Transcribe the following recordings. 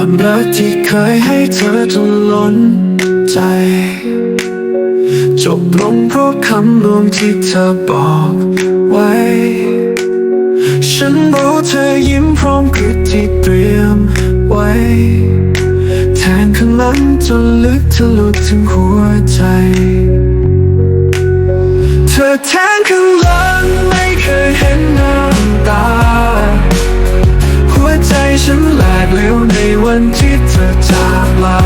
ความรักที่เคยให้เธอจนล้นใจ จบลงเพราะคำลวงที่เธอบอกไว้ ฉันรู้เธอยิ้มพร้อมกริดที่เตรียมไว้ แทงข้างหลังจนลึกทะลุถึงหัวใจ เธอแทงข้างหลังไม่เคยเห็นน้ำตา หัวใจฉันแหลกเหลวน วันที่เธอจากลา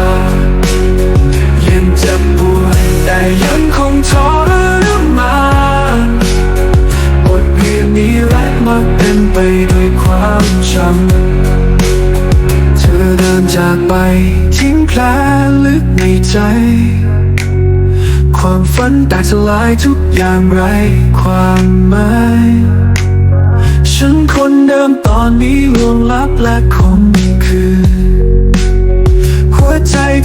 ยังเจ็บปวดแต่ยังคงทรมานบทเรียนนี้รักมักเป็นไปด้วยความช้ำเธอเดินจากไปทิ้งแผลลึกในใจ ความฝันแตกสลายทุกอย่างไรความหมายฉันคนเดิมตอนนี้ลวงลับและคงคือหัวใจ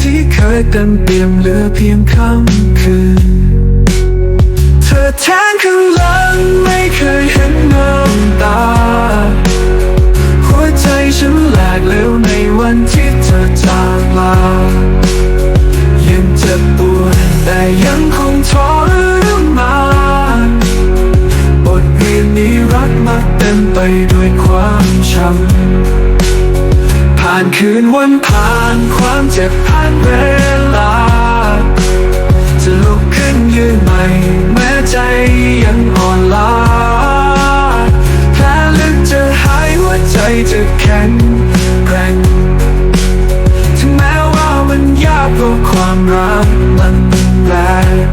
ที่เคยเต็มเปี่ยมเหลือเพียงคำคืน เธอแทงข้างหลังไม่เคยเห็นน้ำตา หัวใจฉันแหลกเหลวในวันที่เธอจากลา ยังเจ็บปวดแต่ยังคงทรมานบทเรียนนี้รักมักเต็มไปด้วยความช้ำ ผ่านคืนวันผ่านความเจ็บผ่านเวลา จะลุกขึ้นยืนใหม่ แม้ใจยังอ่อนล้าแผลลึกจะหายหัวใจจะแข็งแกร่งถึงแม้ว่ามันยากเพราะความรักมันแรง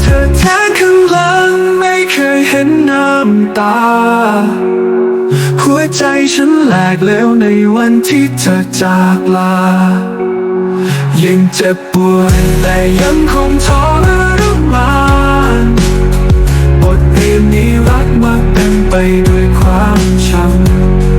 เธอแท้ข้างหลังไม่เคยเห็นน้ำตา วใจฉันแหลกเล้วในวันที่เธอจากลา ยังเจ็บปวดแต่ยังคงทรมานบทเรียนนี้รักมักเต็มไปด้วยความช้ำ